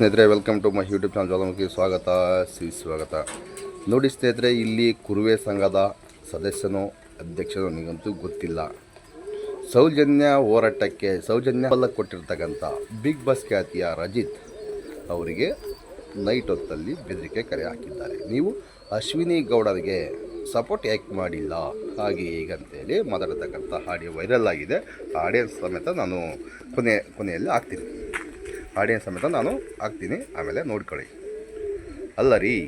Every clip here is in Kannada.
ಸ್ನೇಹಿತರೆ welcome to my YouTube channel Jwalamukhi ಸ್ವಾಗತ ಸಿ ಸ್ವಾಗತ. ನೋಡಿ ಸ್ನೇಹಿತರೆ, ಇಲ್ಲಿ ಕುರುವೆ ಸಂಘದ ಸದಸ್ಯನೋ, ಅಧ್ಯಕ್ಷನೋ ನನಗಂತೂ ಗೊತ್ತಿಲ್ಲ. ಸೌಜನ್ಯ ಹೋರಾಟಕ್ಕೆ, ಸೌಜನ್ಯ ಬಲ್ಲ ಕೊಟ್ಟಿರ್ತಕ್ಕಂಥ ಬಿಗ್ ಬಾಸ್ ಖ್ಯಾತಿಯ ರಜಿತ್ ಅವರಿಗೆ ನೈಟ್ ಹೊತ್ತಲ್ಲಿ ಬೆದರಿಕೆ ಕರೆ ಹಾಕಿದ್ದಾರೆ. ನೀವು ಅಶ್ವಿನಿ ಗೌಡರಿಗೆ ಸಪೋರ್ಟ್ ಯಾಕೆ ಮಾಡಿಲ್ಲ? ಹಾಗೆ ಹೀಗಂತೇಳಿ ಮಾತಾಡ್ತಕ್ಕಂಥ ಆಡಿಯೋ ವೈರಲ್ ಆಗಿದೆ. ಆಡಿಯನ್ಸ್ ಸಮೇತ ನಾನು ಕೊನೆ, ಕೊನೆಯಲ್ಲಿ ಹಾಕ್ತೀನಿ. ಆಡಿಯನ್ಸ್ ಸಮೇತ ನಾನು ಹಾಕ್ತೀನಿ ಆಮೇಲೆ ನೋಡ್ಕೊಳ್ಳಿ. ಅಲ್ಲ ರೀ,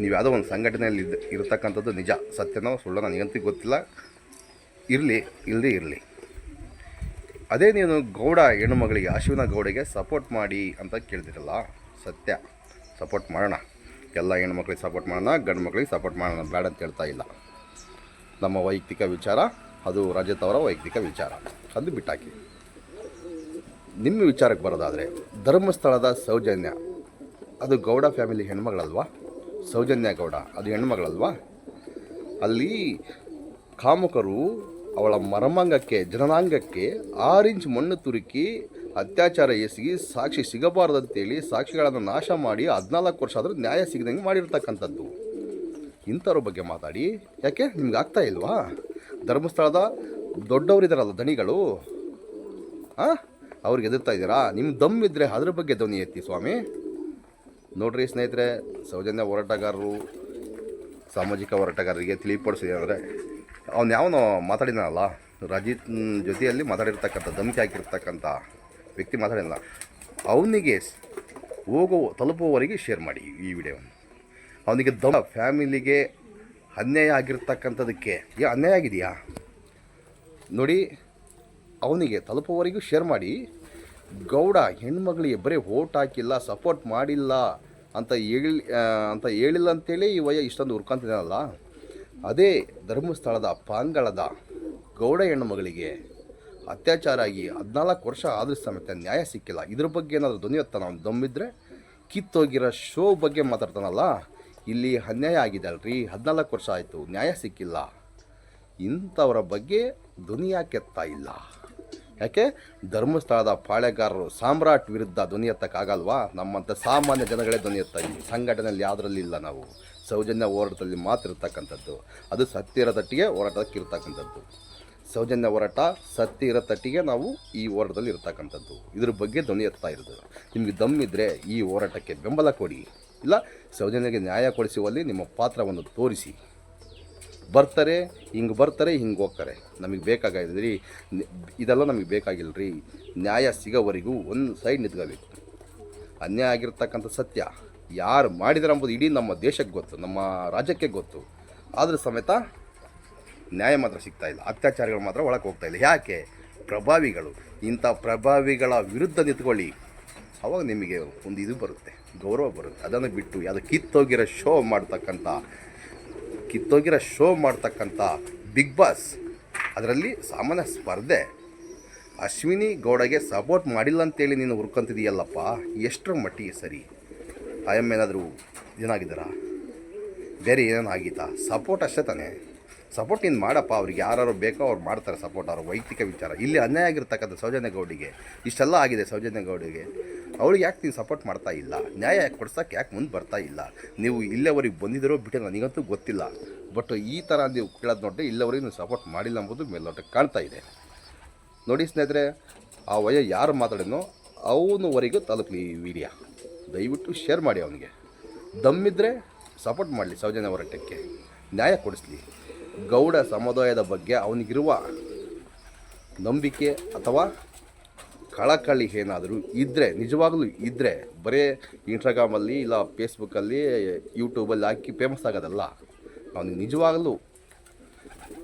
ನೀವು ಯಾವುದೋ ಒಂದು ಸಂಘಟನೆಯಲ್ಲಿ ಇದ್ದ, ಇರತಕ್ಕಂಥದ್ದು ನಿಜ, ಸತ್ಯನೋ ಸುಳ್ಳು ನನಗಂತೂ ಗೊತ್ತಿಲ್ಲ. ಇರಲಿ ಇಲ್ಲದೇ ಇರಲಿ. ಅದೇ ನೀನು ಗೌಡ ಹೆಣ್ಣುಮಗಳಿಗೆ ಅಶ್ವಿನ ಗೌಡಿಗೆ ಸಪೋರ್ಟ್ ಮಾಡಿ ಅಂತ ಕೇಳ್ತಿರಲ್ಲ ಸತ್ಯ. ಸಪೋರ್ಟ್ ಮಾಡೋಣ. ಎಲ್ಲ ಹೆಣ್ಮಕ್ಳಿಗೆ ಸಪೋರ್ಟ್ ಮಾಡೋಣ, ಗಂಡು ಮಕ್ಳಿಗೆ ಸಪೋರ್ಟ್ ಮಾಡೋಣ, ಬೇಡ ಅಂತ ಹೇಳ್ತಾ ಇಲ್ಲ. ನಮ್ಮ ವೈಯಕ್ತಿಕ ವಿಚಾರ, ಅದು ರಾಜ್ಯದವರ ವೈಯಕ್ತಿಕ ವಿಚಾರ. ಅದು ಬಿಟ್ಟಾಕಿ. ನಿಮ್ಮ ವಿಚಾರಕ್ಕೆ ಬರೋದಾದರೆ, ಧರ್ಮಸ್ಥಳದ ಸೌಜನ್ಯ, ಅದು ಗೌಡ ಫ್ಯಾಮಿಲಿ ಹೆಣ್ಮಗಳಲ್ವಾ? ಸೌಜನ್ಯ ಗೌಡ, ಅದು ಹೆಣ್ಮಗಳಲ್ವಾ? ಅಲ್ಲಿ ಕಾಮುಕರು ಅವಳ ಮರಮಾಂಗಕ್ಕೆ, ಜನನಾಂಗಕ್ಕೆ ಆರು ಇಂಚ್ ಮಣ್ಣು ತುರುಕಿ ಅತ್ಯಾಚಾರ ಎಸಗಿ ಸಾಕ್ಷಿ ಸಿಗಬಾರ್ದಂತೇಳಿ ಸಾಕ್ಷಿಗಳನ್ನು ನಾಶ ಮಾಡಿ ಹದಿನಾಲ್ಕು ವರ್ಷ ಆದರೂ ನ್ಯಾಯ ಸಿಗದಂಗೆ ಮಾಡಿರ್ತಕ್ಕಂಥದ್ದು. ಇಂಥವ್ರ ಬಗ್ಗೆ ಮಾತಾಡಿ. ಯಾಕೆ? ನಿಮ್ಗೆ ಆಗ್ತಾ ಇಲ್ವಾ? ಧರ್ಮಸ್ಥಳದ ದೊಡ್ಡವರಿದ್ದಾರಲ್ಲ ದಣಿಗಳು ಹಾಂ ಅವ್ರಿಗೆ ಎದುರ್ತಾ ಇದ್ದೀರಾ? ನಿಮ್ಮ ದಮ್ ಇದ್ದರೆ ಅದ್ರ ಬಗ್ಗೆ ಧ್ವನಿ ಎತ್ತಿ ಸ್ವಾಮಿ. ನೋಡ್ರಿ ಸ್ನೇಹಿತರೆ, ಸೌಜನ್ಯ ಹೋರಾಟಗಾರರು, ಸಾಮಾಜಿಕ ಹೋರಾಟಗಾರರಿಗೆ ತಿಳಿಪಡಿಸಿದೆ ಅಂದರೆ ಅವ್ನು ಯಾವನೋ ಮಾತಾಡಿದನಲ್ಲ? ರಜಿತ್ ಜೊತೆಯಲ್ಲಿ ಮಾತಾಡಿರ್ತಕ್ಕಂಥ, ಧಮಕಿ ಹಾಕಿರ್ತಕ್ಕಂಥ ವ್ಯಕ್ತಿ ಮಾತಾಡಿಲ್ಲ ಅವನಿಗೆ ಹೋಗೋ, ತಲುಪುವವರಿಗೆ ಶೇರ್ ಮಾಡಿ ಈ ವಿಡಿಯೋವನ್ನು. ಅವನಿಗೆ ದಮ, ಫ್ಯಾಮಿಲಿಗೆ ಅನ್ಯಾಯ ಆಗಿರ್ತಕ್ಕಂಥದಕ್ಕೆ, ಏ, ಅನ್ಯಾಯ ಆಗಿದೆಯಾ? ನೋಡಿ ಅವನಿಗೆ ತಲುಪುವವರೆಗೂ ಶೇರ್ ಮಾಡಿ, ಗೌಡ, ಹೆಣ್ಮಗಳಿಗೆ ಬರೀ ಓಟ್ ಹಾಕಿಲ್ಲ ಸಪೋರ್ಟ್ ಮಾಡಿಲ್ಲ ಅಂತ ಹೇಳಿ ಅಂತ ಹೇಳಿಲ್ಲ ಅಂತೇಳಿ ಈ ವಯ ಇಷ್ಟೊಂದು ಹುರ್ಕೊಂತಿದ್ದಾನಲ್ಲ. ಅದೇ ಧರ್ಮಸ್ಥಳದ ಪಾಂಗಳದ ಗೌಡ ಹೆಣ್ಣುಮಗಳಿಗೆ ಅತ್ಯಾಚಾರ ಆಗಿ ಹದಿನಾಲ್ಕು ವರ್ಷ ಆದ್ರೂ ಸಮೇತ ನ್ಯಾಯ ಸಿಕ್ಕಿಲ್ಲ. ಇದ್ರ ಬಗ್ಗೆ ಏನಾದರೂ ಧ್ವನಿ ಎತ್ತಾನ ಅವ್ನು? ದಮ್ಮಿದ್ರೆ ಕಿತ್ತೋಗಿರೋ ಶೋ ಬಗ್ಗೆ ಮಾತಾಡ್ತಾನಲ್ಲ. ಇಲ್ಲಿ ಅನ್ಯಾಯ ಆಗಿದೆ ಅಲ್ರಿ ಹದಿನಾಲ್ಕು ವರ್ಷ ಆಯಿತು, ನ್ಯಾಯ ಸಿಕ್ಕಿಲ್ಲ. ಇಂಥವರ ಬಗ್ಗೆ ಧ್ವನಿ ಯಾಕೆತ್ತಾ ಇಲ್ಲ? ಯಾಕೆ? ಧರ್ಮಸ್ಥಳದ ಪಾಳೆಗಾರರು ಸಾಮ್ರಾಟ್ ವಿರುದ್ಧ ಧ್ವನಿ ಎತ್ತಕ್ಕಾಗಲ್ವಾ? ನಮ್ಮಂಥ ಸಾಮಾನ್ಯ ಜನಗಳೇ ಧ್ವನಿ ಎತ್ತ ಈ ಸಂಘಟನೆಯಲ್ಲಿ ಯಾವುದರಲ್ಲಿ ಇಲ್ಲ ನಾವು. ಸೌಜನ್ಯ ಹೋರಾಟದಲ್ಲಿ ಮಾತ್ರ ಇರ್ತಕ್ಕಂಥದ್ದು. ಅದು ಸತ್ಯ ಇರೋ ತಟ್ಟಿಗೆ ಹೋರಾಟಕ್ಕೆ ಇರ್ತಕ್ಕಂಥದ್ದು ಸೌಜನ್ಯ ಹೋರಾಟ ಸತ್ಯ ಇರೋ ತಟ್ಟಿಗೆ ನಾವು ಈ ಹೋರಾಟದಲ್ಲಿ ಇರ್ತಕ್ಕಂಥದ್ದು. ಇದ್ರ ಬಗ್ಗೆ ಧ್ವನಿ ಎತ್ತಾ ಇರೋದು. ನಿಮಗೆ ದಮ್ಮಿದ್ರೆ ಈ ಹೋರಾಟಕ್ಕೆ ಬೆಂಬಲ ಕೊಡಿ. ಇಲ್ಲ, ಸೌಜನ್ಯಗೆ ನ್ಯಾಯ ಕೊಡಿಸುವಲ್ಲಿ ನಿಮ್ಮ ಪಾತ್ರವನ್ನು ತೋರಿಸಿ. ಬರ್ತಾರೆ, ಹಿಂಗೆ ಬರ್ತಾರೆ, ಹಿಂಗೆ ಹೋಗ್ತಾರೆ. ನಮಗೆ ಬೇಕಾಗಿದ್ರಿ ಇದೆಲ್ಲ ನಮಗೆ ಬೇಕಾಗಿಲ್ಲ ರೀ ನ್ಯಾಯ ಸಿಗೋವರೆಗೂ ಒಂದು ಸೈಡ್ ನಿಂತ್ಕೋಬೇಕು. ಅನ್ಯಾಯ ಆಗಿರ್ತಕ್ಕಂಥ ಸತ್ಯ ಯಾರು ಮಾಡಿದಾರೆ ಅಂಬೋದು ಇಡೀ ನಮ್ಮ ದೇಶಕ್ಕೆ ಗೊತ್ತು, ನಮ್ಮ ರಾಜ್ಯಕ್ಕೆ ಗೊತ್ತು. ಆದರೂ ಸಮೇತ ನ್ಯಾಯ ಮಾತ್ರ ಸಿಗ್ತಾ ಇಲ್ಲ. ಅತ್ಯಾಚಾರಗಳು ಮಾತ್ರ ಒಳಗೆ ಹೋಗ್ತಾ ಇಲ್ಲ. ಯಾಕೆ? ಪ್ರಭಾವಿಗಳು. ಇಂಥ ಪ್ರಭಾವಿಗಳ ವಿರುದ್ಧ ನಿಂತ್ಕೊಳ್ಳಿ. ಅವಾಗ ನಿಮಗೆ ಒಂದು ಇದು ಬರುತ್ತೆ, ಗೌರವ ಬರುತ್ತೆ. ಅದನ್ನು ಬಿಟ್ಟು ಯಾವುದೋ ಕಿತ್ತೋಗಿರೋ ಶೋ ಮಾಡ್ತಕ್ಕಂಥ ಕಿತ್ತೋಗಿರೋ ಶೋ ಮಾಡ್ತಕ್ಕಂಥ ಬಿಗ್ ಬಾಸ್, ಅದರಲ್ಲಿ ಸಾಮಾನ್ಯ ಸ್ಪರ್ಧೆ. ಅಶ್ವಿನಿ ಗೌಡಗೆ ಸಪೋರ್ಟ್ ಮಾಡಿಲ್ಲ ಅಂತೇಳಿ ನೀನು ಹುರ್ಕೊಂತಿದೀಯಲ್ಲಪ್ಪ, ಎಷ್ಟರ ಮಟ್ಟಿಗೆ ಸರಿ? ಆಯಮ್ಮ ಏನಾದರೂ ಏನಾಗಿದ್ದಾರಾ? ಬೇರೆ ಏನೇನು ಆಗಿತ್ತಾ ಸಪೋರ್ಟ್ ಅಷ್ಟೇ ತಾನೇ? ಸಪೋರ್ಟ್ ನೀನು ಮಾಡಪ್ಪ, ಅವ್ರಿಗೆ ಯಾರು ಬೇಕೋ ಅವ್ರು ಮಾಡ್ತಾರೆ ಸಪೋರ್ಟ್ ಅವ್ರ ವೈಯಕ್ತಿಕ ವಿಚಾರ. ಇಲ್ಲಿ ಅನ್ಯಾಯ ಆಗಿರ್ತಕ್ಕಂಥ ಸೌಜನ್ಯ ಗೌಡಿಗೆ, ಇಷ್ಟೆಲ್ಲ ಆಗಿದೆ ಸೌಜನ್ಯ ಗೌಡಿಗೆ. ಅವಳಿಗೆ ಯಾಕೆ ನೀವು ಸಪೋರ್ಟ್ ಮಾಡ್ತಾ ಇಲ್ಲ? ನ್ಯಾಯ ಯಾಕೆ ಕೊಡ್ಸೋಕೆ ಯಾಕೆ ಮುಂದೆ ಬರ್ತಾ ಇಲ್ಲ? ನೀವು ಇಲ್ಲೇವರೆಗೆ ಬಂದಿದ್ದೀರೋ ಬಿಟ್ಟು ನನಗಂತೂ ಗೊತ್ತಿಲ್ಲ. ಬಟ್ ಈ ಥರ ನೀವು ಕೇಳೋದು ನೋಡಿದ್ರೆ ಇಲ್ಲಿವರೆಗೆ ನೀವು ಸಪೋರ್ಟ್ ಮಾಡಿಲ್ಲ ಎಂಬುದು ಮೇಲ್ನೋಟಕ್ಕೆ ಕಾಣ್ತಾ ಇದೆ. ನೋಡಿ ಸ್ನೇಹಿತರೆ, ಆ ವಯ ಯಾರು ಮಾತಾಡಿನೋ ಅವನವರೆಗೂ ತಲುಪಲಿ ಈ ವಿಡಿಯೋ. ದಯವಿಟ್ಟು ಶೇರ್ ಮಾಡಿ ಅವನಿಗೆ. ದಮ್ಮಿದ್ರೆ ಸಪೋರ್ಟ್ ಮಾಡಲಿ ಸೌಜನ್ಯ ಹೋರಾಟಕ್ಕೆ ನ್ಯಾಯ ಕೊಡಿಸ್ಲಿ. ಗೌಡ ಸಮುದಾಯದ ಬಗ್ಗೆ ಅವನಿಗಿರುವ ನಂಬಿಕೆ ಅಥವಾ ಕಳಕಳಿ ಏನಾದರೂ ಇದ್ದರೆ ನಿಜವಾಗಲೂ ಇದ್ದರೆ ಬರೀ ಇನ್ಸ್ಟಾಗ್ರಾಮಲ್ಲಿ ಇಲ್ಲ ಫೇಸ್ಬುಕ್ಕಲ್ಲಿ ಯೂಟ್ಯೂಬಲ್ಲಿ ಹಾಕಿ ಫೇಮಸ್ ಆಗೋದಲ್ಲ. ಅವನಿಗೆ ನಿಜವಾಗಲೂ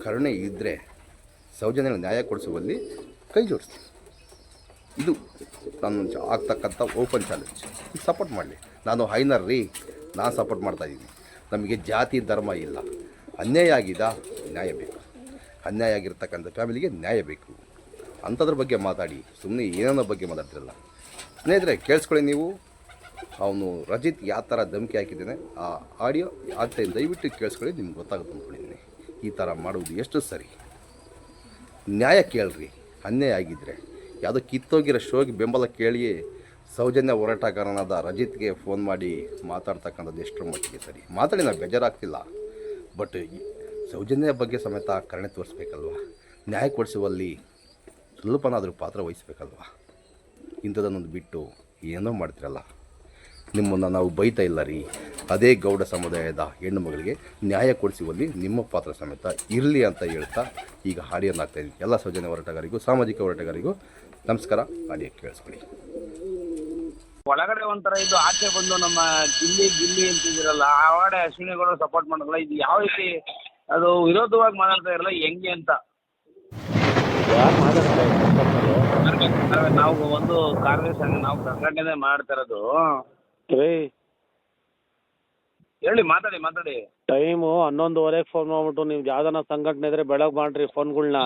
ಕರುಣೆ ಇದ್ದರೆ ಸೌಜನ್ಯ ನ್ಯಾಯ ಕೊಡಿಸುವಲ್ಲಿ ಕೈ ಜೋಡಿಸ್ತೀನಿ ಇದು ನಾನು ಆಗ್ತಕ್ಕಂಥ ಓಪನ್ ಚಾಲೆಂಜ್ ಸಪೋರ್ಟ್ ಮಾಡಲಿ. ನಾನು ಹೈನರ್ ರೀ ನಾನು ಸಪೋರ್ಟ್ ಮಾಡ್ತಾಯಿದ್ದೀನಿ ನಮಗೆ ಜಾತಿ ಧರ್ಮ ಇಲ್ಲ. ಅನ್ಯಾಯ ಆಗಿದ ನ್ಯಾಯ ಬೇಕು. ಅನ್ಯಾಯ ಆಗಿರ್ತಕ್ಕಂಥ ಫ್ಯಾಮಿಲಿಗೆ ನ್ಯಾಯ ಬೇಕು. ಅಂಥದ್ರ ಬಗ್ಗೆ ಮಾತಾಡಿ ಸುಮ್ಮನೆ ಏನೇನೋ ಬಗ್ಗೆ ಮಾತಾಡ್ತಿರಲ್ಲ. ಸ್ನೇಹಿತರೆ, ಕೇಳಿಸ್ಕೊಳ್ಳಿ ನೀವು. ಅವನು ರಜಿತ್ ಯಾವ ಥರ ಧಮಕಿ ಹಾಕಿದ್ದೇನೆ, ಆ ಆಡಿಯೋ ಆಗ್ತಾ ದಯವಿಟ್ಟು ಕೇಳಿಸ್ಕೊಳ್ಳಿ, ನಿಮ್ಗೆ ಗೊತ್ತಾಗುತ್ತೆ ಅಂದ್ಕೊಂಡಿದ್ದೀನಿ. ಈ ಥರ ಮಾಡುವುದು ಎಷ್ಟು ಸರಿ? ನ್ಯಾಯ ಕೇಳ್ರಿ. ಅನ್ಯಾಯ ಆಗಿದ್ದರೆ ಯಾವುದೋ ಕಿತ್ತೋಗಿರೋ ಶೋಗೆ ಬೆಂಬಲ ಕೇಳಿ ಸೌಜನ್ಯ ಹೋರಾಟಗಾರನಾದ ರಜಿತ್ಗೆ ಫೋನ್ ಮಾಡಿ ಮಾತಾಡ್ತಕ್ಕಂಥದ್ದು ಎಷ್ಟರ ಮಟ್ಟಿಗೆ ಸರಿ? ಮಾತಾಡಿ, ನಾವು ಬೇಜಾರಾಗ್ತಿಲ್ಲ. ಬಟ್ ಸೌಜನ್ಯ ಬಗ್ಗೆ ಸಮೇತ ಕರುಣೆ ತೋರಿಸ್ಬೇಕಲ್ವ? ನ್ಯಾಯ ಕೊಡಿಸುವಲ್ಲಿ ಸ್ವಲ್ಪನಾದರೂ ಪಾತ್ರ ವಹಿಸ್ಬೇಕಲ್ವ? ಇಂಥದನ್ನೊಂದು ಬಿಟ್ಟು ಏನೋ ಮಾಡ್ತಿರಲ್ಲ? ನಿಮ್ಮನ್ನು ನಾವು ಬೈತಾ ಇಲ್ಲ ರೀ. ಅದೇ ಗೌಡ ಸಮುದಾಯದ ಹೆಣ್ಣು ಮಗಳಿಗೆ ನ್ಯಾಯ ಕೊಡಿಸುವಲ್ಲಿ ನಿಮ್ಮ ಪಾತ್ರ ಸಮೇತ ಇರಲಿ ಅಂತ ಹೇಳ್ತಾ ಈಗ ಹಾಡಿಯನ್ನಾಗ್ತಾ ಇದ್ದೀವಿ ಎಲ್ಲ ಸೌಜನ್ಯ ಹೋರಾಟಗಾರಿಗೂ, ಸಾಮಾಜಿಕ ಹೋರಾಟಗಾರಿಗೂ ನಮಸ್ಕಾರ. ಹಾಡಿಯ ಕೇಳಿಸ್ಕೊಳ್ಳಿ. ಒಳಗಡೆ ಒಂಥರ ಇದು ಆಚೆ ಬಂದು ನಮ್ಮ ಗಿಲ್ಲಿ ಗಿಲ್ಲಿ ಅಂತಿದ್ದೀರಲ್ಲ ಆ ವಾಡೆ ಅಶ್ವಿನಿಗಳು ಸಪೋರ್ಟ್ ಮಾಡಿದ್ರಲ್ಲ ಇದು ಯಾವ ರೀತಿ ಅದು ವಿರೋಧವಾಗಿ ಮಾತಾಡ್ತಾ ಇರಲ್ಲ ಹೆಂಗೆ ಅಂತ. ನಾವು ಒಂದು ಕಾಂಗ್ರೆಸ್ ನಾವು ಸಂಘಟನೆ ಮಾಡ್ತಾ ಇರೋದು. ಹೇಳಿ ಮಾತಾಡಿ ಮಾತಾಡಿ. ಟೈಮು ಹನ್ನೊಂದುವರೆಗೆ ಫೋನ್ ಮಾಡ್ಬಿಟ್ಟು ನೀವು ಯಾವ್ದಾನ ಸಂಘಟನೆ ಇದ್ರೆ ಬೆಳಗ್ಗೆ ಮಾಡ್ರಿ ಫೋನ್ಗಳ್ನ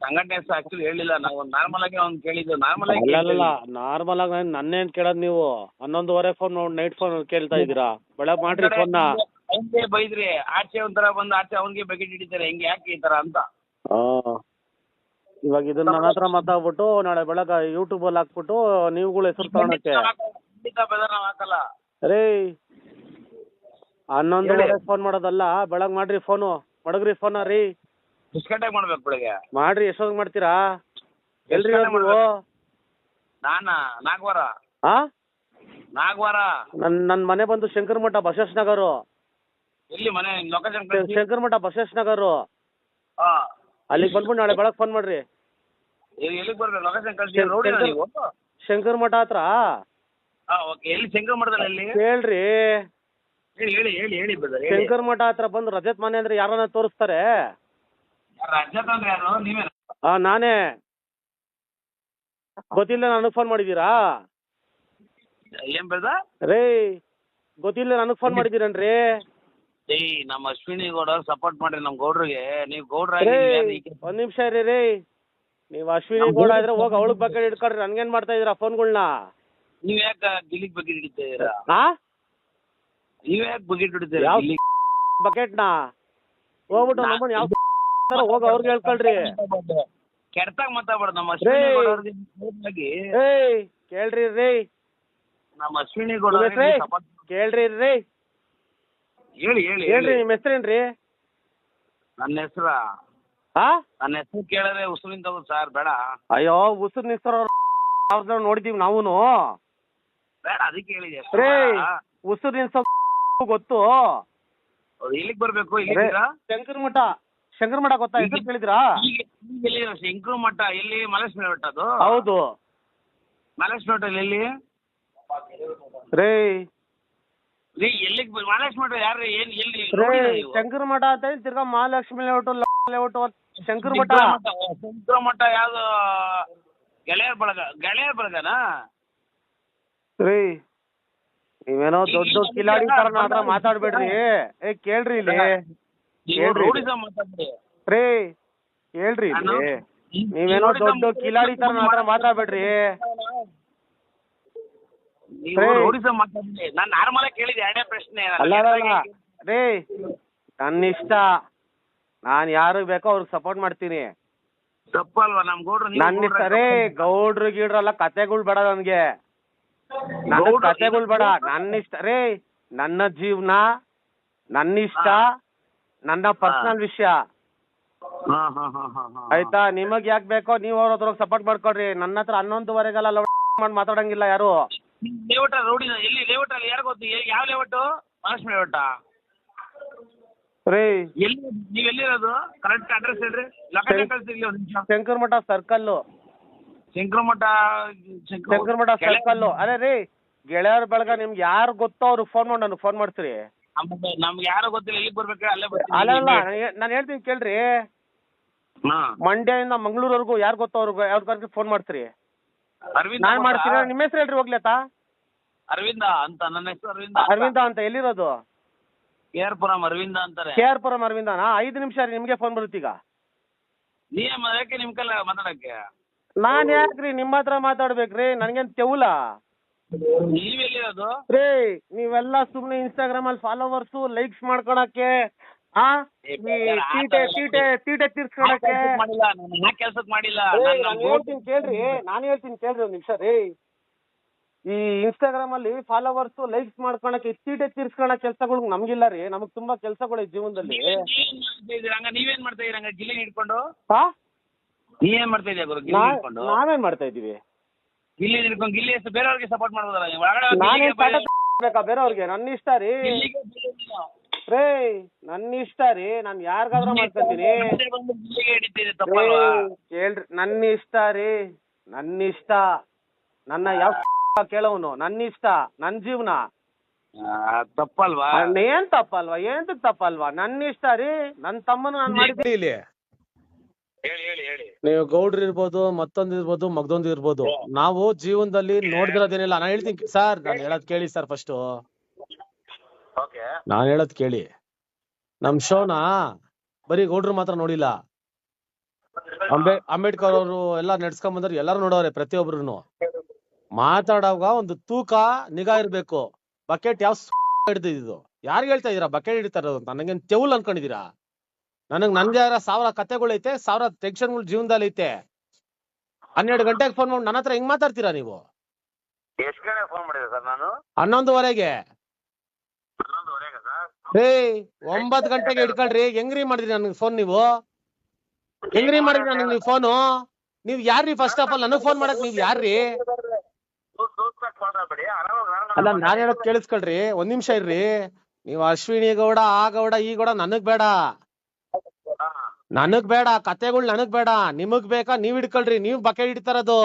ಸಂಘಟನೆ ಹೆಸರು ಆಕ್ಚುಲಿ ಹೇಳಿಲ್ಲ. ನಾವು ನಾರ್ಮಲ್ ಆಗಿ ಅವ್ನು ಕೇಳಿದ್ದು ನಾರ್ಮಲ್ ಆಗಿ ಅಲ್ಲಲ್ಲ ನಾರ್ಮಲ್ ಆಗಿ ನನ್ನೇನ್ ಕೇಳದ್ ನೀವು? ಹನ್ನೊಂದುವರೆ ಫೋನ್ ನೈಟ್ ಫೋನ್ ಕೇಳ್ತಾ ಇದ್ದೀರಾ? ಬೆಳಗ್ಗೆ ಮಾಡ್ರಿ ಫೋನ್ ಅವ್ನಿಗೆ ಬೈದ್ರಿ. ಆಚೆ ಒಂಥರ ಬಂದು ಆಚೆ ಅವನಿಗೆ ಬಕೆಟ್ ಹಿಡಿತಾರೆ. ಹೆಂಗೆ ಯಾಕೆ ಈ ತರ ಅಂತ. ಇವಾಗ ಇದನ್ನ ನನ್ನ ಹತ್ರ ಮಾತಾಡ್ಬಿಟ್ಟು ನಾಳೆ ಬೆಳಗ್ಗೆ ಯೂಟ್ಯೂಬಲ್ಲಿ ಹಾಕ್ಬಿಟ್ಟು ನೀವುಗಳು ಹೆಸರು ತಗೊಳಕ್ಕೆ. ಖಂಡಿತ ಬೆದರ್ ನಾವು ಹಾಕಲ್ಲ. ರೀ ಹನ್ನೊಂದುವರೆ ಫೋನ್ ಮಾಡೋದಲ್ಲ ಬೆಳಗ್ಗೆ ಮಾಡ್ರಿ ಫೋನು ಮಡಗ್ರಿ ಫೋನ ರೀ. ಗಂಟೆಗೆ ಮಾಡ್ಬೇಕು ಬೆಳಿಗ್ಗೆ? ಮಾಡ್ರಿ ಎಷ್ಟೊತ್ತಿಗೆ ಮಾಡ್ತೀರಾ? ಎಲ್ರಿ ಎಷ್ಟ್ ನಾಗವಾರ ನೀವು ನಾನಾ? ನಾಲ್ಕುವಾರ? ನನ್ನ ನನ್ನ ಮನೆ ಬಂದು ಶಂಕರ ಮಠ ಬಸವೇಶ್ ನಗರು ಎಲ್ಲಿ ಮನೆ? ಲೊಕೇಶನ್ ಕಳಿಸಿ. ಶಂಕರ ಮಠ ಬಸವೇಶ್ ನಗರು ಅಲ್ಲಿಗೆ ಬಂದ್ಬಿಟ್ಟು ನಾಳೆ ಬೆಳಗ್ಗೆ ಫೋನ್ ಮಾಡ್ರಿ. ಎಲ್ಲಿಗೆ ಬರ್ಬೇಕು? ಲೊಕೇಶನ್ ಕಳಿಸಿ. ಶಂಕರ್- ರೋಡಿನ ನೀವು? ಶಂಕರ ಮಠ ಹತ್ರ. ಹೇಳ್ರಿ ಓಕೆ ಎಲ್ಲಿ ಶಂಕರ ಮಠದಲ್ಲಿ ಎಲ್ಲಿ ಕೇಳ್ರಿ. ಹೇಳಿ ಹೇಳಿ ಹೇಳಿ ಹೇಳಿ ಬ್ರದರ್ ಹೇಳಿ. ಶಂಕರ ಮಠ ಹತ್ರ ಬಂದು ರಜತ್ ಮನೆ ಅಂದ್ರೆ ಯಾರನ್ನ ತೋರಿಸ್ತಾರೆ? ರಜತ್ ಅಂದ್ರೆ ಯಾರು? ನೀವೇ ಆ ನಾನೇ. ಗೊತ್ತಿಲ್ಲ ನನಗೆ ಫೋನ್ ಮಾಡಿದೀರಾ ಏನ್ ಬೇಡ ರೇ ಗೊತ್ತಿಲ್ಲ ನನಗೆ ಫೋನ್ ಮಾಡಿದ್ದೀರನ್ರಿ? ಏಯ್ ನಮ್ಮ ಅಶ್ವಿನಿ ಗೌಡ ಸಪೋರ್ಟ್ ಮಾಡ್ರಿ ನಮ್ಮ ಗೌಡ್ರಿಗೆ. ನೀವ್ ಗೌಡ್ರ ರೇ ಒಂದ್ ನಿಮಿಷ ಇರಿ ರೀ ನೀವ್ ಅಶ್ವಿನಿ ಗೌಡ ಆದ್ರೆ ಹೋಗಿ ಅವಳಗ್ ಬಗ್ಗೆ ಹಿಡ್ಕೊಳ್ರಿ ನನ್ಗೇನ್ ಮಾಡ್ತಾ ಇದೀರಾ ಫೋನ್ಗಳ್ನ ನೀವ್ ಯಾಕ ಗಿಲಿಗ್ ಬಕೆಟ್ ಹಿಡಿತೀರಾ ಹಾ ನೀವ್ ಯಾಕೆ ಬಗ್ಗೆ ಹಿಡಿತೀರಾ ಯಾವ ನಾ ಬಕೆಟ್ನ? ಹೋಗ್ಬಿಟ್ಟು ನಮ್ಮನ್ನ ಯಾವ ಹೋಗಿ ಅವ್ರಿಗೆ ಹೇಳ್ಕೊಳ್ರಿ. ಕೆಟ್ಟಾಗ ಮಾತಾಡ್ಬಾರ್ದು ನಮ್ಮ ಅಶ್ವಿನಿ ರೇ. ಗೌಡ ಅವ್ರಿಗೆ ನೇರವಾಗಿ ಏಯ್ ಕೇಳ್ರಿ ರೀ. ನಮ್ಮ ಅಶ್ವಿನಿ ಗೌಡ ಅವ್ರಿಗೆ ಕೇಳ್ರಿ ರೀ. ಹೇಳಿ ಹೇಳಿ ಹೇಳ್ರಿ ಹೇಳಿ ನಿಮ್ಮ ಹೆಸ್ರೇನ್ರಿ ನನ್ನ ಹೆಸರ? ಹಾ ನನ್ನ ಹೆಸರು ಕೇಳಿದ್ರೆ ತಗೋ ಸರ್ ಬೇಡ. ಅಯ್ಯೋ ಉಸಿರು ನಿಸ್ತಾರ ಅವ್ರನ್ನ ನೋಡಿದೀವಿ ನಾವೂನು. ಬೇಡ ಅದಕ್ಕೆ ಹೇಳಿದೆ. ರೇ ಉಸಿರು ನಿಲ್ಸೋ ಗೊತ್ತು. ಇಲ್ಲಿಗೆ ಬರ್ಬೇಕು ಇಲ್ಲಿದ್ದೀರಾ ಶಂಕರ ಮಠ. ಶಂಕರ ಮಠ ಗೊತ್ತಾ? ಹೆಸರು ಕೇಳಿದ್ರಾ ಎಲ್ಲಿ ಶಂಕರ ಮಠ? ಎಲ್ಲಿ? ಮಲೇಶ್ವರ ಬೆಟ್ಟ ಅದು? ಹೌದು. ಮಲೇಶ್ವರ ಬೆಟ್ಟ ಎಲ್ಲಿ? ರೇ. ರೀ ಎಲ್ಲಿಗೆ ಮಲೇಶ್ವರ ಮಠ ಯಾರು ಏನ್ ಎಲ್ಲಿ? ಶಂಕರ ಮಠ ಅಂತ ಹೇಳಿ ತಿರ್ಗಾ ಮಹಾಲಕ್ಷ್ಮಿ ಲೇಔಟ್ ಲೇಔಟ್ ಶಂಕರ ಮಠ. ಶಂಕರ ಮಠ ಮಠ ಯಾವ್ದು? ಗೆಳೆಯರ್ ಬಳಗ ಗೆಳೆಯರ್ ಬಳಗನಾ? ರೀ ನೀವೇನೋ ದೊಡ್ಡ ದೊಡ್ಡ ಕಿಲಾಡಿ ತರ ಮಾತಾಡ್ಬೇಡ್ರಿ. ಏ ಕೇಳ್ರಿ ಇಲ್ಲಿ. ಮಾತಾಡ್ರಿ. ರೇ ಹೇಳ್ರಿ ನಾನು- ನೀವೇನೋ ದೊಡ್ಡ ಕಿಲಾಡಿ ತರ ಹತ್ರ ಮಾತಾಡ್ಬೇಡ್ರಿ. ನೀವು ರೇ. ರೋಡಿಸಮ್ ಮಾತಾಡ್ರಿ. ನಾನು ನಾರ್ಮಲ್ ಆಗಿ ಕೇಳಿದೆ ಎರಡೇ ಪ್ರಶ್ನೆ. ನಾನು ಅಲ್ಲ ಅಲ್ಲ ಗೆಳೆಯರಾಗಿ ರೇ ನನ್ನ ಇಷ್ಟ ನಾನು ಯಾರಿಗೆ ಬೇಕೋ ಅವ್ರಿಗೆ ಸಪೋರ್ಟ್ ಮಾಡ್ತೀನಿ. ತಪ್ಪಲ್ವಾ? ನಮ್ ಗೌಡ್ರು ನೀವು ನನ್ನ ಇಷ್ಟ ಗೌಡ್ರು ರೇ ಗೌಡ್ರು ಗೀಡ್ರಲ್ಲ ಕತೆಗಳು ಬೇಡ ನನಗೆ. ನನ್ನ ಗೌಡ್ರು- ಕತೆಗಳು ಬೇಡ. ನನ್ನ ಇಷ್ಟ ರೇ ನನ್ನ ಜೀವನ ನನ್ನ ಇಷ್ಟ ನನ್ನ ಪರ್ಸನಲ್ ವಿಷಯ. ಹಾ ಹಾ ಹಾ ಹಾ ಹಾ ಆಯ್ತಾ? ನಿಮಗ್ ಯಾಕ್ ಬೇಕೋ ನೀವು ಅವ್ರ ಹತ್ರ ಸಪೋರ್ಟ್ ಮಾಡ್ಕೊಡ್ರಿ ನನ್ನ ಹತ್ರ ಹನ್ನೊಂದುವರೆಗೆಲ್ಲ ಮಾಡಿ ಮಾತಾಡಂಗಿಲ್ಲ ಯಾರು? ಲೇಔಟ್ ರೋಡಿನ ಎಲ್ಲಿ ಲೇಔಟ್ ಅಲ್ಲಿ ಯಾರು ಗೊತ್ತು? ಎಲ್ಲಿ- ಯಾವ ಲೇಔಟು ಮಹಾಲಕ್ಷ್ಮಿ ಲೇಔಟ ರೀ. ಎಲ್ಲಿ ನೀವು ಎಲ್ಲಿರೋದು? ಕರೆಕ್ಟ್ ಅಡ್ರೆಸ್ ಹೇಳ್ರಿ. ಲೊಕೇಶನ್ ಒಂದು ನಿಮಿಷ. ಶಂಕರ ಮಠ ಸರ್ಕಲ್ ಶಂಕರ ಮಠ ಸರ್ಕಲ್ ಸರ್ಕಲ್ಲು ಅದೇ ರೀ. ಗೆಳೆಯರ ಬಳಗ ನಿಮ್ಗೆ ಯಾರು ಗೊತ್ತೋ ಅವ್ರಿಗೆ ಫೋನ್ ಮಾಡಿ ನನಗೆ ಫೋನ್ ಮಾಡ್ತೀರಿ ನಮ್ಗೆ ನಮ್ಗೆ ಯಾರು ಗೊತ್ತಿಲ್ಲ ಎಲ್ಲಿಗೆ ಬರ್ಬೇಕು ಅಲ್ಲೇ ಅಲ್ಲ ಅಲ್ಲ ನಾನು ಹೇಳ್ತೀನಿ ಕೇಳ್ರಿ. ಹಾ. ಮಂಡ್ಯದಿಂದ ಮಂಗಳೂರವರೆಗೂ ಯಾರು ಗೊತ್ತೋ ಅವ್ರಿಗೆ ಯಾವ್ದಾದ್ರು ಫೋನ್ ಮಾಡ್ತೀರಿ. ಅರವಿಂದ ನಾನು ಮಾಡ್ತೀನಿ ನಿಮ್ಮ ಹೆಸರು ಹೇಳ್ರಿ ಹೋಗ್ಲಿ ಆತ ಅರವಿಂದ ಅಂತ ನನ್ನ ಹೆಸರು ಅರವಿಂದ ಅರವಿಂದ ಅಂತ ಎಲ್ಲಿರೋದು? ಕೆ ಆರ್ ಪುರಂ ಅರವಿಂದ ಅಂತಾರೆ. ಕೆ ಆರ್ ಪುರಂ ಅರವಿಂದನಾ? ಐದು ನಿಮಿಷ ರೀ ನಿಮ್ಗೆ ಫೋನ್ ಬರುತ್ತೀಗ ನೀ ಯಾಕೆ ನಿಮ್ ಕಲ್ಲ ಮಾತಾಡಕ್ಕೆ? ನಾನು ಯಾಕ್ರಿ ನಿಮ್ಮ ಹತ್ರ ಮಾತಾಡ್ಬೇಕ್ರಿ? ನನಗೇನು ತೆವುಲ? ನೀವೆಲ್ಲಿರೋದು ರೇ ನೀವೆಲ್ಲ ಸುಮ್ನೆ ಇನ್ಸ್ಟಾಗ್ರಾಮ್ ಅಲ್ಲಿ ಫಾಲೋವರ್ಸ್ ಲೈಕ್ಸ್ ಮಾಡ್ಕೊಳಕ್ಕೆ ಆ? ಏ, ಈ ತೀಟೆ ತೀಟೆ ತೀಟೆ ತೀರ್ಸ್ಕೊಳಕ್ಕೆ? ಮಾಡಿಲ್ಲ ನಾನು ನಾ ಕೆಲ್ಸಕ್ ಮಾಡಿಲ್ಲ. ಏ, ನಾನ್ ಹೇಳ್ತೀನಿ ಕೇಳ್ರಿ ನಾನು ಹೇಳ್ತೀನಿ ಕೇಳ್ರಿ ಒಂದು ನಿಮಿಷ ರೀ. ಈ ಇನ್ಸ್ಟಾಗ್ರಾಮ್ ಅಲ್ಲಿ ಫಾಲೋವರ್ಸ್ ಲೈಕ್ಸ್ ಮಾಡ್ಕೊಳಕ್ಕೆ ತೀಟೆ ತೀರ್ಸ್ಕೊಳ ಕೆಲ್ಸಗಳು ನಮ್ಗಿಲ್ಲ ರೀ. ನಮಗ್ ತುಂಬಾ ಕೆಲ್ಸಗಳು ಜೀವನದಲ್ಲಿ. ನೀವೇನ್ ಮಾಡ್ತಾ ಇದೀರ ಹಂಗ ನೀವೇನ್ ಮಾಡ್ತಾ ಇದೀರ ಹಂಗ ಗಿಲ್ಲಿ ಹಿಡ್ಕೊಂಡು? ಹಾ ನೀವೇನ್ ಮಾಡ್ತಾ ಇದೀಯ ಗುರು ಗಿಲ್ಲಿ ಹಿಡ್ಕೊಂಡು? ನಾವೇನ್ ಮಾಡ್ತಾ ಇದೀವಿ ಗಿಲ್ಲಿ ಹಿಡ್ಕೊಂಡು ಗಿಲ್ಲಿ ಹೆಸರು ಬೇರೆಯವ್ರಿಗೆ ಸಪೋರ್ಟ್ ಮಾಡ್ಬೋದಲ್ಲ ನೀವು? ಒಳಗಡೆ ಹೋಗಿ ನಾನೇ ಗಿಲ್ಲಿಗೆ ಬೈ- ಬೇಕಾ ಬೇರೆಯವ್ರಿಗೆ? ನನ್ನ ಇಷ್ಟ ರೀ. ಗಿಲ್ಲಿಗೆ ಬೈ- ನೀನು. ರೇ ನನ್ನ ಇಷ್ಟ ರೀ. ನಾನ್ ಯಾರಿಗಾದ್ರೂ ಮಾಡ್ಕೊತೀನಿ. ಮುಂದೆ ಬಂದು ಗಿಲ್ಲಿಗೆ ಹಿಡಿತೀರಿ ತಪ್ಪಲ್ವಾ? ಕೇಳ್ರಿ. ನನ್ನ ಇಷ್ಟ ರೀ. ನನ್ನ ಇಷ್ಟ. ನನ್ನ ಯಾವ ಕೇಳೋನು ನನ್ನ ಇಷ್ಟ. ನನ್ನ ಜೀವನ. ಆ, ತಪ್ಪಲ್ವಾ? ಅಣ್ಣ, ಏನ್ ತಪ್ಪಲ್ವಾ? ಏನ್ ತಪ್ಪಲ್ವಾ? ನನ್ನ ಇಷ್ಟ ರೀ. ನನ್ನ ತಮ್ಮನ ನಾನು ಮಾಡಿದ್ದೆ ಇಲ್ಲಿ. ಹೇಳಿ ಹೇಳಿ ಹೇಳಿ. ನೀವು ಗೌಡ್ರು ಇರ್ಬೋದು ಮತ್ತೊಂದ್ ಇರ್ಬೋದು ಮಗದೊಂದ್ ಇರ್ಬೋದು. ನಾವು ಜೀವನದಲ್ಲಿ ನೋಡ್ದಿರೋದೇನಿಲ್ಲ. ನಾನು ಹೇಳ್ತೀನಿ ಸರ್ ನಾನು ಹೇಳೋದ್ ಕೇಳಿ ಸರ್ ಫಸ್ಟ್ ಓಕೆ. ನಾನ್ ಹೇಳೋದ್ ಕೇಳಿ. ನಮ್ ಶೋನ ಬರೀ ಗೌಡ್ರು ಮಾತ್ರ ನೋಡಿಲ್ಲ. ಅಂಬೇ ಅಂಬೇಡ್ಕರ್ ಅವರು ಎಲ್ಲ ನಡ್ಸ್ಕೊಂಡ್ ಬಂದ್ರು ಎಲ್ಲಾರು ನೋಡೋರೆ ಪ್ರತಿಯೊಬ್ರು ಮಾತಾಡೋವಾಗ ಒಂದು ತೂಕ ನಿಗಾ ಇರ್ಬೇಕು. ಬಕೆಟ್ ಯಾವ ಹಿಡ್ದಿದ್ದು? ಯಾರು ಹೇಳ್ತಾ ಇದೀರಾ? ಬಕೆಟ್ ಹಿಡಿತಾ ಇರೋದು ನನಗೇನ್ ತೆವಲ್ ಅನ್ಕೊಂಡಿದೀರಾ? ನನಗ್ ನನ್ಗೆ ಯಾರ ಸಾವಿರ ಐತೆ ಸಾವಿರ ಟೆನ್ಷನ್ಗಳು ಜೀವನದಲ್ಲಿ ಐತೆ. ಹನ್ನೆರಡು ಗಂಟೆಗೆ ಫೋನ್ ಮಾಡಿ ನನ್ನ ಹತ್ರ ಹೆಂಗ್ ಮಾತಾಡ್ತೀರಾ ನೀವು? ಎಷ್ಟು ಗಂಟೆ ಫೋನ್ ಮಾಡಿದೆ ಸರ್ ನಾನು? ಹನ್ನೊಂದುವರೆಗೆ. ಹನ್ನೊಂದುವರೆಗೆ ಸರ್? ಹೇ ಒಂಬತ್ ಗಂಟೆಗೆ ಇಟ್ಕೊಳ್ರಿ ಹೆಂಗ್ರಿ ಮಾಡಿದ್ರಿ ನನ್ಗೆ ಫೋನ್ ನೀವು? ಹೆಂಗ್ರಿ ಮಾಡಿದ್ರಿ ನನಗೆ ನೀವು ಫೋನು ನೀವ್ ಯಾರ್ರಿ ಫಸ್ಟ್ ಆಫ್ ಆಲ್ ನನಗ್ ಫೋನ್ ಮಾಡಕ್ ನೀವ್ ಯಾರ್ರಿ? ಅಲ್ಲ ನಾನ್ ಹೇಳೋದ್ ಕೇಳಿಸ್ಕೊಳ್ರಿ ಒಂದ್ ನಿಮಿಷ ಇರ್ರಿ. ನೀವು ಅಶ್ವಿನಿ ಗೌಡ ಆ ಗೌಡ ಈ ಗೌಡ ನನಗ್ ಬೇಡ. ನನಗ್ ಬೇಡ, ಕತೆಗಳು ನನಗ್ ಬೇಡ. ನಿಮಗ್ ಬೇಕಾ? ನೀವ್ ಹಿಡ್ಕೊಳ್ರಿ. ನೀವ್ ಬಕೆ ಹಿಡಿತಾರದು.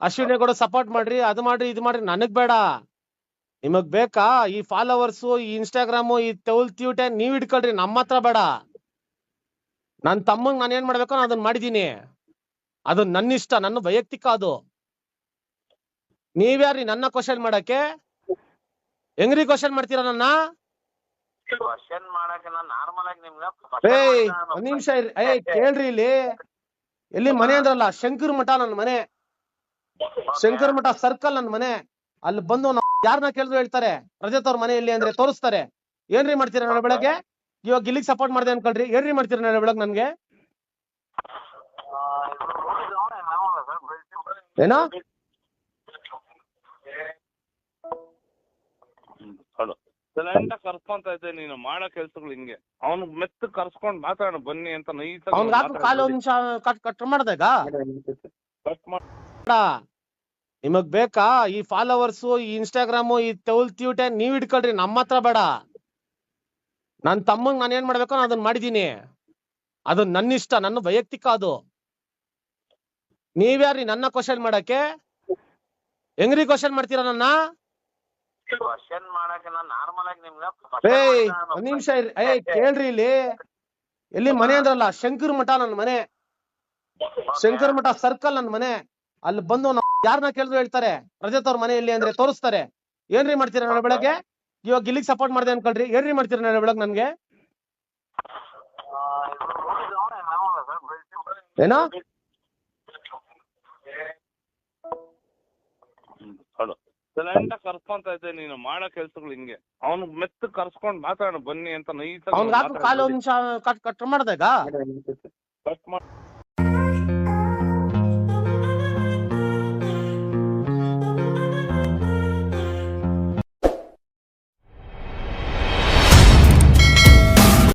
ಅಶ್ವಿನಿ ಕೂಡ ಸಪೋರ್ಟ್ ಮಾಡ್ರಿ, ಅದು ಮಾಡ್ರಿ, ಇದು ಮಾಡ್ರಿ. ನನಗ್ ಬೇಡ. ನಿಮಗ್ ಬೇಕಾ? ಈ ಫಾಲೋವರ್ಸ್ ಈ ಇನ್ಸ್ಟಾಗ್ರಾಮ್ ಈ ತೌಲ್ ತ್ಯೂಟೆ ನೀವ್ ಹಿಡ್ಕೊಳ್ರಿ. ನಮ್ಮ ಹತ್ರ ಬೇಡ. ನನ್ ತಮ್ಮಂಗ್ ನಾನು ಏನ್ ಮಾಡ್ಬೇಕು ನಾನು ಅದನ್ನ ಮಾಡಿದೀನಿ. ಅದು ನನ್ನ ಇಷ್ಟ, ನನ್ನ ವೈಯಕ್ತಿಕ ಅದು. ನೀವ್ಯಾರ್ರಿ ನನ್ನ ಕ್ವಶನ್ ಮಾಡಕ್ಕೆ? ಹೆಂಗ್ರಿ ಕ್ವಶನ್ ಮಾಡ್ತೀರಾ ನನ್ನ? ಕ್ವಶನ್ ಮಾಡಕ್ಕೆ ನಾನು ನಾರ್ಮಲ್ ಆಗಿ ನಿಮ್ಗೆ ಏಯ್ ಒಂದ್ ನಿಮಿಷ ಇರ್ರಿ. ಏಯ್ ಕೇಳ್ರಿ ಇಲ್ಲಿ. ಎಲ್ಲಿ ಮನೆ ಅಂದ್ರಲ್ಲ ಶಂಕರ್ ಮಠ ನನ್ ಮನೆ. ಶಂಕರ್ ಮಠ ಸರ್ಕಲ್ ನನ್ನ ಮನೆ. ಅಲ್ಲಿ ಬಂದು ಯಾರನ್ನ ಕೇಳಿದ್ರು ಹೇಳ್ತಾರೆ ರಜತ್ ಅವ್ರ ಮನೆ ಇಲ್ಲಿ ಅಂದ್ರೆ ತೋರಿಸ್ತಾರೆ. ಏನ್ರಿ ಮಾಡ್ತೀರಾ ನಾಳೆ ಬೆಳಗ್ಗೆ? ಇವಾಗ ಇಲ್ಲಿಗೆ ಸಪೋರ್ಟ್ ಮಾಡಿದೆ ಅನ್ಕೊಳ್ರಿ. ಏನ್ರಿ ಮಾಡ್ತೀರಾ ನಾಳೆ ಬೆಳಗ್ಗೆ ನನ್ಗೆ? ಏನೋ? ಹಲೋ. ಸೈಲೆಂಟ್ ಕರ್ಸ್ಕೊಂತ ಇದ್ದೆ ನೀನು ಮಾಡೋ ಕೆಲ್ಸಗಳು ಹಿಂಗೆ. ಅವ್ನು ಮೆತ್ತ ಕರ್ಸ್ಕೊಂಡ್ ಮಾತಾಡೋಣ ಬನ್ನಿ ಅಂತ ನೈಸ್ ಕಾಲು ಒಂದ್ ನಿಮಿಷ ಕಟ್ ಕಟ್ ಮಾಡ್ದಾಗ ಕಟ್ ಮಾಡ ನಿಮಗ್ ಬೇಕಾ? ಈ ಫಾಲೋವರ್ಸ್ ಈ ಇನ್ಸ್ಟಾಗ್ರಾಮ್ ಈ ತೌಲ್ ತ್ಯೂಟೆ ನೀವ್ ಇಟ್ಕೊಳ್ರಿ ನಮ್ಮ ಹತ್ರ ಬೇಡ. ನನ್ ತಮ್ಮಂಗ್ ನಾನು ಏನ್ ಮಾಡ್ಬೇಕು ನಾನು ಅದನ್ನ ಮಾಡಿದೀನಿ ಅದು ನನ್ನ ಇಷ್ಟ ನನ್ನ ವೈಯಕ್ತಿಕ ಅದು. ನೀವ್ಯಾರ್ರಿ ನನ್ನ ಕ್ವಶನ್ ಮಾಡಕ್ಕೆ? ಹೆಂಗ್ರಿ ಕ್ವಶನ್ ಮಾಡ್ತೀರಾ ನನ್ನ? ಕ್ವಶನ್ ಮಾಡಕ್ಕೆ ನಾನು ನಾರ್ಮಲ್ ಆಗಿ ನಿಮ್ಗೆ ಏಯ್ ಒಂದ್ ನಿಮಿಷ ಇರ್ರಿ. ಏಯ್ ಕೇಳ್ರಿ ಇಲ್ಲಿ. ಎಲ್ಲಿ ಮನೆ ಅಂದ್ರಲ್ಲ ಶಂಕರ್ ಮಠ ನನ್ ಮನೆ. ಶಂಕರ್ ಮಠ ಸರ್ಕಲ್ ನನ್ನ ಮನೆ. ಅಲ್ಲಿ ಬಂದು ಯಾರನ್ನ ಕೇಳಿದ್ರು ಹೇಳ್ತಾರೆ ರಜತ್ ಅವ್ರ ಮನೆ ಎಲ್ಲಿ ಅಂದ್ರೆ ತೋರಿಸ್ತಾರೆ. ಏನ್ರಿ ಮಾಡ್ತೀರಾ ನಾಳೆ ಬೆಳಗ್ಗೆ? ಇವಾಗ ಇಲ್ಲಿಗೆ ಸಪೋರ್ಟ್ ಮಾಡಿದೆ ಅನ್ಕೊಳ್ರಿ. ಏನ್ರಿ ಮಾಡ್ತೀರಾ ನಾಳೆ ಬೆಳಗ್ಗೆ ನನ್ಗೆ? ಏನೋ? ಹಲೋ. ಸೈಲೆಂಟ್ ಕರ್ಸ್ಕೊಂತ ಇದ್ದೆ ನೀನು ಮಾಡೋ ಕೆಲ್ಸಗಳು ಹಿಂಗೆ. ಅವನು ಮೆತ್ತ ಕರ್ಸ್ಕೊಂಡ್ ಮಾತಾಡೋಣ ಬನ್ನಿ ಅಂತ ನೈಸ್ ಕಾಲು ನಿಮಿಷ ಕಟ್ ಕಟ್ ಮಾಡ್ದಾಗ ಕಟ್ ಮಾಡಿ